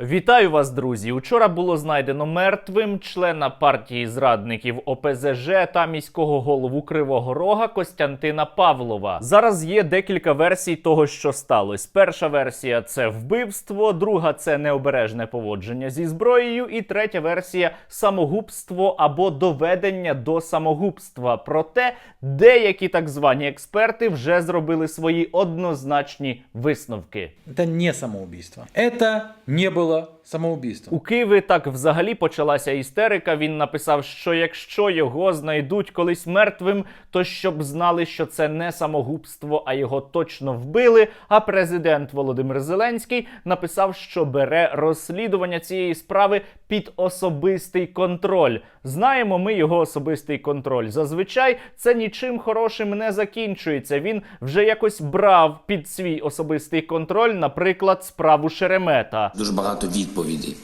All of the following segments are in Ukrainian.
Вітаю вас, друзі! Учора було знайдено мертвим члена партії зрадників ОПЗЖ та міського голову Кривого Рога Костянтина Павлова. Зараз є декілька версій того, що сталося. Перша версія це вбивство, друга це необережне поводження зі зброєю, і третя версія самогубство або доведення до самогубства. Проте деякі так звані експерти вже зробили свої однозначні висновки. Это не самоубийство. Это не Torah самоубийством. У Києві так взагалі почалася істерика. Він написав, що якщо його знайдуть колись мертвим, то щоб знали, що це не самогубство, а його точно вбили. А президент Володимир Зеленський написав, що бере розслідування цієї справи під особистий контроль. Знаємо ми його особистий контроль. Зазвичай це нічим хорошим не закінчується. Він вже якось брав під свій особистий контроль, наприклад, справу Шеремета. Дуже багато відповідей.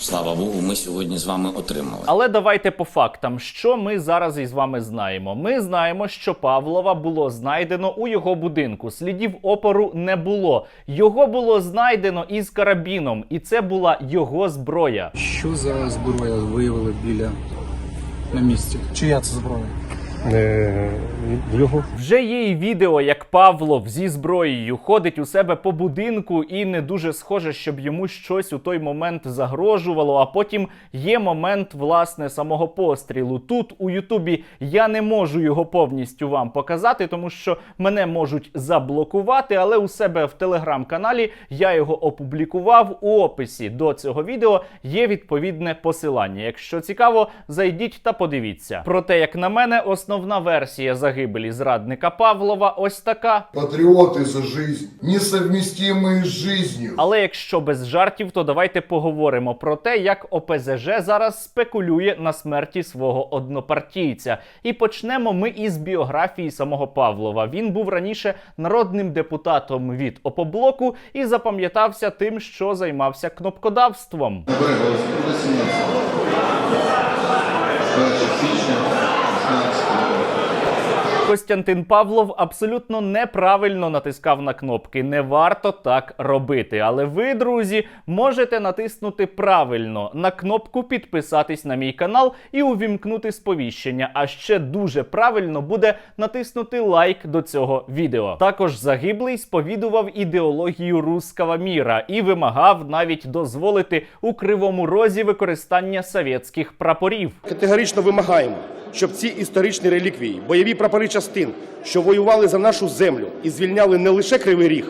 Слава Богу, ми сьогодні з вами отримали. Але давайте по фактам, що ми зараз із вами знаємо. Ми знаємо, що Павлова було знайдено у його будинку. Слідів опору не було. Його було знайдено із карабіном, і це була його зброя. Що за зброя виявили біля на місці? Чия це зброя? Е, Його Вже є і відео, як Павлов зі зброєю ходить у себе по будинку, і не дуже схоже, щоб йому щось у той момент загрожувало. А потім є момент власне самого пострілу. Тут у Ютубі я не можу його повністю вам показати, тому що мене можуть заблокувати. Але у себе в телеграм-каналі я його опублікував. У описі до цього відео є відповідне посилання. Якщо цікаво, зайдіть та подивіться. Проте, як на мене, основна версія загибелі зрадника Павлова ось така. Патриоты за жизнь, несовместимые с жизнью. Але якщо без жартів, то давайте поговоримо про те, як ОПЗЖ зараз спекулює на смерті свого однопартійця. І почнемо ми із біографії самого Павлова. Він був раніше народним депутатом від Опоблоку і запам'ятався тим, що займався кнопкодавством. Костянтин Павлов абсолютно неправильно натискав на кнопки. Не варто так робити. Але ви, друзі, можете натиснути правильно на кнопку підписатись на мій канал і увімкнути сповіщення. А ще дуже правильно буде натиснути лайк до цього відео. Також загиблий сповідував ідеологію руского міра і вимагав навіть дозволити у кривому розі використання совєтських прапорів. Категорично вимагаємо, щоб ці історичні реліквії, бойові прапори частин, що воювали за нашу землю і звільняли не лише Кривий Ріг,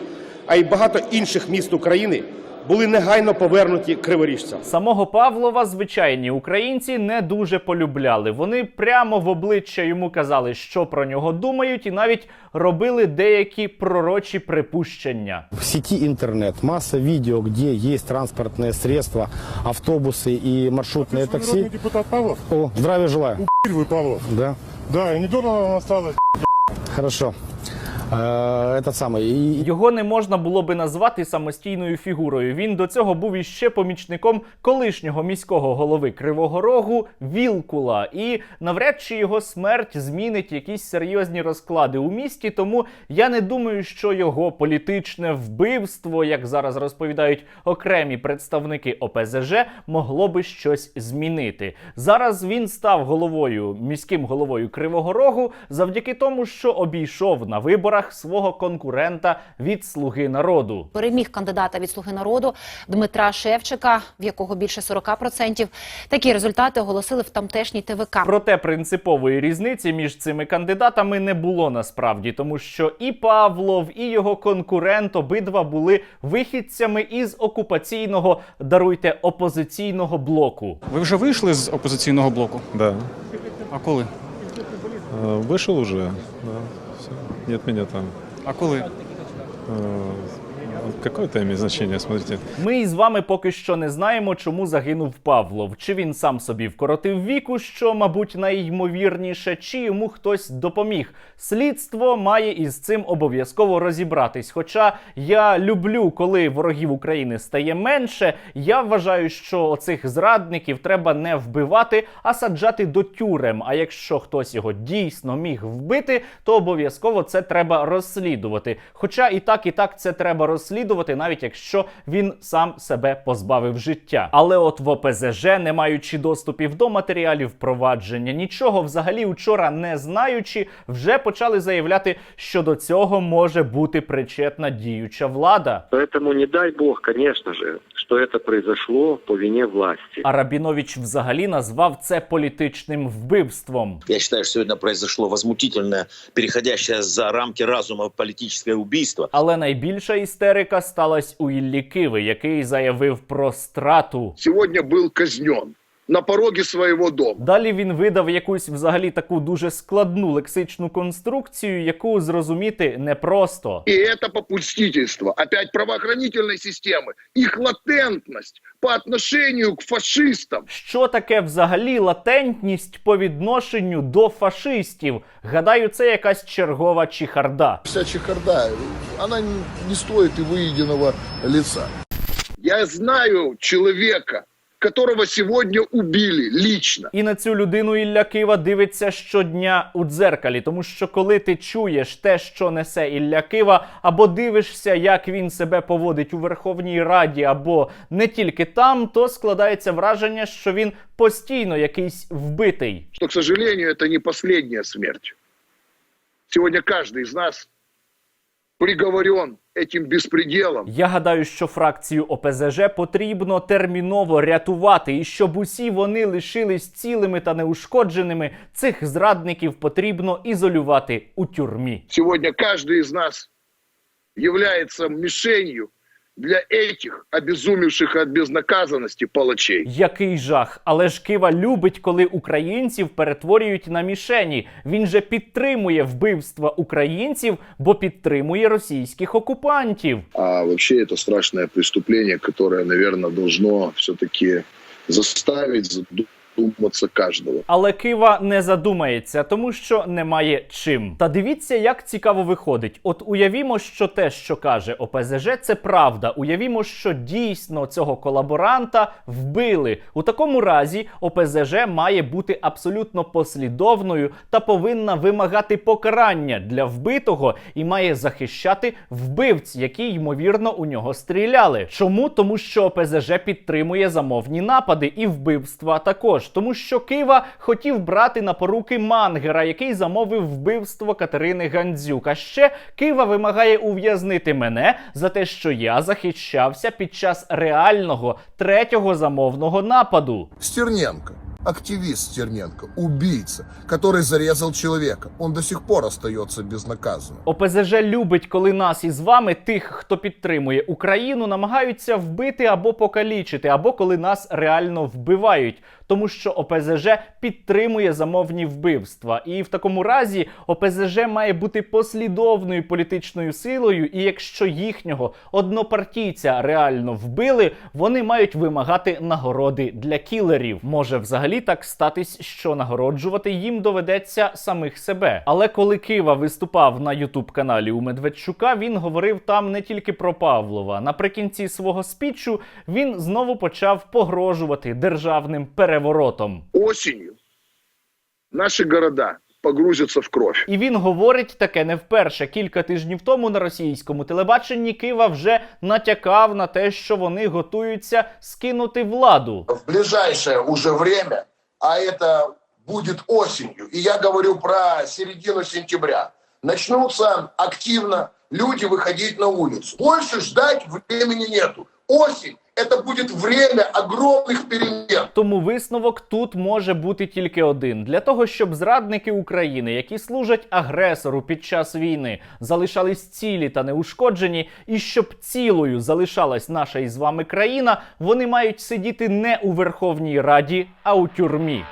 а й багато інших міст України, були негайно повернуті криворіжцям. Самого Павлова звичайні українці не дуже полюбляли. Вони прямо в обличчя йому казали, що про нього думають, і навіть робили деякі пророчі припущення. в сети интернет, масса видео, где есть транспортные средства, автобусы и маршрутные такси. Народный депутат Павлов? О, здравия желаю. Вы Павлов. Да, Да, и недорого вам осталось. хорошо. Э, Этот самый. И Його не можна було би назвати самостійною фігурою. Він до цього був іще помічником колишнього міського голови Кривого Рогу Вілкула. І навряд чи його смерть змінить якісь серйозні розклади у місті. Тому я не думаю, що його політичне вбивство, як зараз розповідають окремі представники ОПЗЖ, могло би щось змінити. Зараз він став головою міським головою Кривого Рогу завдяки тому, що обійшов на виборах свого конкурента від Слуги народу. переміг кандидата від слуги народу Дмитра Шевчика, в якого більше 40%. Такі результати оголосили в тамтешній ТВК. Проте принципової різниці між цими кандидатами не було насправді, тому що і Павлов, і його конкурент обидва були вихідцями із окупаційного даруйте опозиційного блоку. Ви вже вийшли з опозиційного блоку? Да. А коли? Э, Вышел уже. Нет меня там. А коли? Какое это имеет значение, смотрите. Ми із вами поки що не знаємо, чому загинув Павлов. Чи він сам собі вкоротив віку, що, мабуть, найймовірніше, чи йому хтось допоміг. Слідство має із цим обов'язково розібратись. Хоча я люблю, коли ворогів України стає менше. Я вважаю, що оцих зрадників треба не вбивати, а саджати до тюрем. А якщо хтось його дійсно міг вбити, то обов'язково це треба розслідувати. Хоча і так, і так це треба розслідувати. Розслідувати, навіть якщо він сам себе позбавив життя. Але от в ОПЗЖ, не маючи доступів до матеріалів провадження, нічого взагалі учора не знаючи, вже почали заявляти, що до цього може бути причетна діюча влада. Тому не дай бог, звісно же, что это произошло по вине власти. А Рабінович взагалі назвав це політичним вбивством. Я считаю, что сегодня произошло возмутительное, переходящее за рамки разума политическое убийство. Але найбільша істерика сталася у Іллі Киви, який заявив про страту. Сегодня был казнен на пороге своего дома. Далі він видав якусь взагалі таку дуже складну лексичну конструкцію, яку зрозуміти непросто. И это попустительство опять правоохранительной системы, их латентность по отношению к фашистам. Що таке взагалі латентність по відношенню до фашистів? Гадаю, це якась чергова чехарда. Вся чехарда, она не стоит и выеденного лица. Я знаю человека, которого сегодня убили лично. І на цю людину Ілля Кива дивиться щодня у дзеркалі, тому що коли ти чуєш те, що несе Ілля Кива, або дивишся, як він себе поводить у Верховній Раді, або не тільки там, то складається враження, що він постійно якийсь вбитий. Что, к сожалению, это не последняя смерть. Сегодня каждый из нас приговорен этим беспределом. Я гадаю, що фракцію ОПЗЖ потрібно терміново рятувати, і щоб усі вони лишились цілими та неушкодженими, цих зрадників потрібно ізолювати у тюрмі. Сьогодні кожен з нас є мишенью для этих обезумевших от безнаказанности палачей. Який жах! Але ж Кива любить, коли українців перетворюють на мішені. Він же підтримує вбивства українців, бо підтримує російських окупантів. А вообще это страшное преступление, которое, наверное, должно все-таки заставить задуматься каждого. Але Кива не задумається, тому що немає чим. Та дивіться, як цікаво виходить. От уявімо, що те, що каже ОПЗЖ, це правда. Уявімо, що дійсно цього колаборанта вбили. У такому разі ОПЗЖ має бути абсолютно послідовною та повинна вимагати покарання для вбитого і має захищати вбивць, які ймовірно у нього стріляли. Чому? Тому що ОПЗЖ підтримує замовні напади і вбивства також, тому що Кива хотів брати на поруки Мангера, який замовив вбивство Катерини Гандзюк. А ще Кива вимагає ув'язнити мене за те, що я захищався під час реального третього замовного нападу. Стерненко, активист Стерненко, убийца, который зарезал человека. Он до сих пор остается безнаказанным. ОПЗЖ любить, коли нас із вами, тих, хто підтримує Україну, намагаються вбити або покалічити, або коли нас реально вбивають. Тому що ОПЗЖ підтримує замовні вбивства. І в такому разі ОПЗЖ має бути послідовною політичною силою. І якщо їхнього однопартійця реально вбили, вони мають вимагати нагороди для кілерів. Може взагалі так статись, що нагороджувати їм доведеться самих себе. Але коли Кива виступав на Ютуб каналі у Медведчука, він говорив там не тільки про Павлова. Наприкінці свого спічу він знову почав погрожувати державним переворотом. Осенью наши города погрузятся в кровь. І він говорить таке не вперше. Кілька тижнів тому на російському телебаченні Кива вже натякав на те, що вони готуються скинути владу. В ближайшее уже время, а это будет осенью, и я говорю про середину сентября, начнутся активно люди выходить на улицу. Больше ждать времени нету. Осень – это будет время огромных перемен. Тому висновок тут може бути тільки один: для того, щоб зрадники України, які служать агресору під час війни, залишались цілі та неушкоджені, і щоб цілою залишалась наша із вами країна, вони мають сидіти не у Верховній Раді, а у тюрмі.